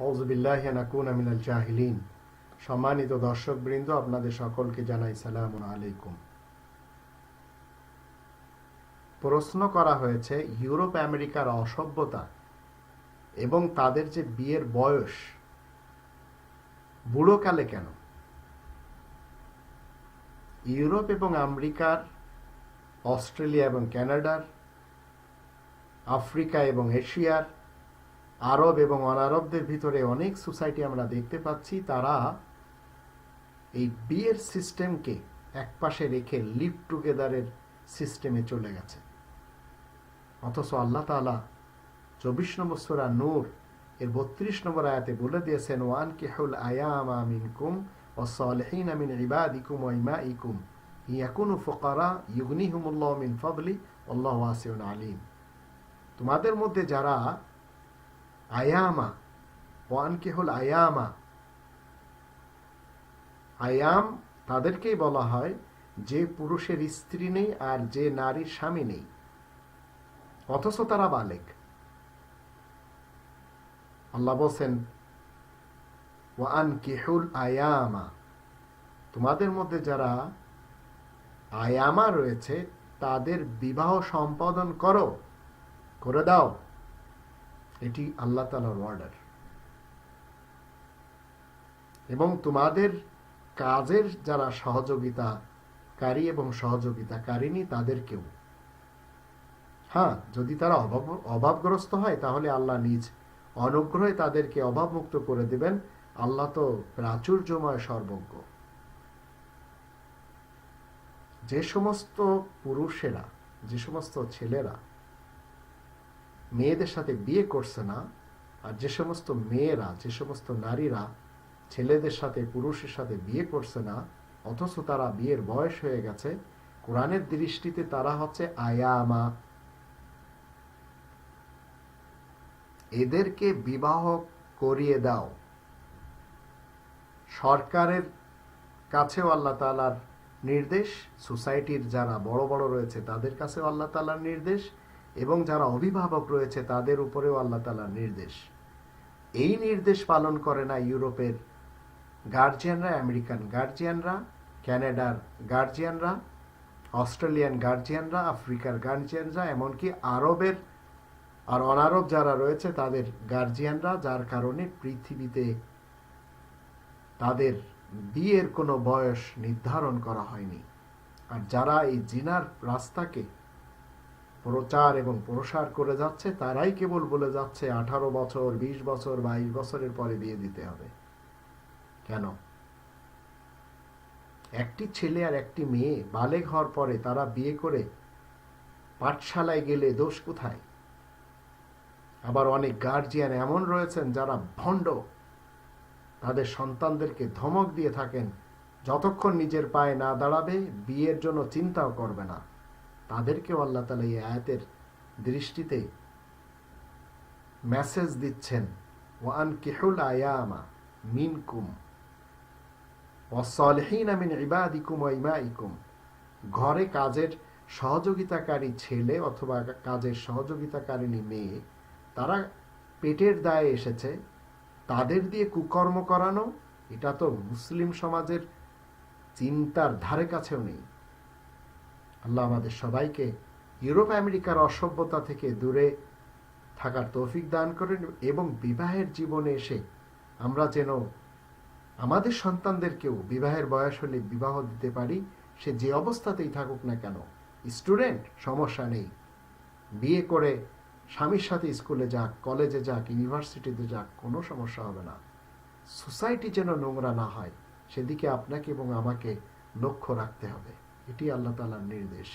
হৌজবিল্লাহ নাকুন আমিনাল জাহিলিন। সম্মানিত দর্শকবৃন্দ, আপনাদের সকলকে জানাই সালাম আলাইকুম। প্রশ্ন করা হয়েছে, ইউরোপ আমেরিকার অসভ্যতা এবং তাদের যে বিয়ের বয়স, বুড়োকালে কেন? ইউরোপ এবং আমেরিকার, অস্ট্রেলিয়া এবং কানাডার আফ্রিকা এবং এশিয়ার আরব এবং অনারবদের ভিতরে অনেক সোসাইটি আমরা দেখতে পাচ্ছি, তারা এই বিয়ের সিস্টেমকে একপাশে রেখে লিভ টুগেদারের সিস্টেমে চলে গেছে। অথচ আল্লাহ তালা চব্বিশ নম্বর সোরা নূর এর বত্রিশ নম্বর আয়াতে বলে দিয়েছেন ওয়ান কেহুল আয়াম আমিনকুম ও সালহীন আমিন ইবাদিকুম ও ইমাইকুম ইয়াকুনু ফকারা ইউগনিহুমুল্লাহ মিন ফদলি আল্লাহ ওয়াসিউন আলিম। তোমাদের মধ্যে যারা আয়ামা, ওয়ান কেহুল আয়ামা। আয়াম তাদেরকেই বলা হয় যে পুরুষের স্ত্রী নেই আর যে নারীর স্বামী নেই। অথচ তারা বালেক আল্লাহ বলছেন, ওয়ান কেহুল আয়ামা। তোমাদের মধ্যে যারা আয়ামা রয়েছে, তাদের বিবাহ সম্পাদন করো, করে দাও। এটি আল্লাহ তালার অর্ডার এবং তোমাদের কাজের যারা সহযোগিতাকারী এবং সহযোগিতা সহযোগিতাকারিনী তাদেরকেও হ্যাঁ যদি তারা অভাব, অভাবগ্রস্ত হয়, তাহলে আল্লাহ নিজ অনুগ্রহে তাদেরকে অভাবমুক্ত করে দেবেন। আল্লাহ তো প্রাচুর্যময় সর্বজ্ঞ। যে সমস্ত পুরুষেরা, যে সমস্ত ছেলেরা মেয়েদের সাথে বিয়ে করছে না, আর যে সমস্ত মেয়েরা, যে সমস্ত নারীরা ছেলেদের সাথে, পুরুষের সাথে বিয়ে করছে না, অথচ তারা বিয়ের বয়স হয়ে গেছে, কোরআনের দৃষ্টিতে তারা হচ্ছে আয়ামা। এদেরকে বিবাহ করিয়ে দাও। সরকারের কাছেও আল্লাহ তালার নির্দেশ, সোসাইটির যারা বড় বড় রয়েছে তাদের কাছেও আল্লাহ তালার নির্দেশ এবং যারা অভিভাবক রয়েছে, তাদের উপরেও আল্লাহ তালার নির্দেশ। এই নির্দেশ পালন করে না ইউরোপের গার্জিয়ানরা, আমেরিকান গার্জিয়ানরা, ক্যানাডার গার্জিয়ানরা, অস্ট্রেলিয়ান গার্জিয়ানরা, আফ্রিকার গার্জিয়ানরা, এমনকি আরবের আর অনারব যারা রয়েছে, তাদের গার্জিয়ানরা, যার কারণে পৃথিবীতে তাদের বিয়ের কোনো বয়স নির্ধারণ করা হয়নি। আর যারা এই জিনার রাস্তাকে প্রচার এবং প্রসার করে যাচ্ছে, তারাই কেবল বলে যাচ্ছে, আঠারো বছর ২০ বছর, বাইশ বছরের পরে বিয়ে দিতে হবে। কেন? একটি ছেলে আর একটি মেয়ে বালেগ হওয়ার পরে তারা বিয়ে করে পাঠশালায় গেলে দোষ কোথায়? আবার অনেক গার্জিয়ান এমন রয়েছেন যারা ভণ্ড। তাদের সন্তানদেরকে ধমক দিয়ে থাকেন, যতক্ষণ নিজের পায়ে না দাঁড়াবে, বিয়ের জন্য চিন্তাও করবে না। তাদেরকেও আল্লাহ তালা এই আয়াতের দৃষ্টিতে মেসেজ দিচ্ছেন ওয়ান কেহুল আয়ামা মিনকুম ওয়াসলিহিনা মিন ইবাদিকুম ওয়া ইমাইকুম ঘরে কাজের সহযোগিতাকারী ছেলে অথবা কাজের সহযোগিতাকারিনী মেয়ে, তারা পেটের দায়ে এসেছে, তাদের দিয়ে কুকর্ম করানো, এটা তো মুসলিম সমাজের চিন্তার ধারে কাছেও নেই। আল্লাহ আমাদের সবাইকে ইউরোপ আমেরিকার অসভ্যতা থেকে দূরে থাকার তৌফিক দান করেন এবং বিবাহের জীবনে এসে আমরা যেন আমাদের সন্তানদেরকেও বিবাহের বয়স হলে বিবাহ দিতে পারি, সে যে অবস্থাতেই থাকুক না কেন, স্টুডেন্ট, সমস্যা নেই। বিয়ে করে স্বামীর সাথে স্কুলে যাক, কলেজে যাক, ইউনিভার্সিটিতে যাক, কোনো সমস্যা হবে না। সোসাইটি যেন নোংরা না হয়, সেদিকে আপনাকে এবং আমাকে লক্ষ্য রাখতে হবে। এটি আল্লাহ তালার নির্দেশ।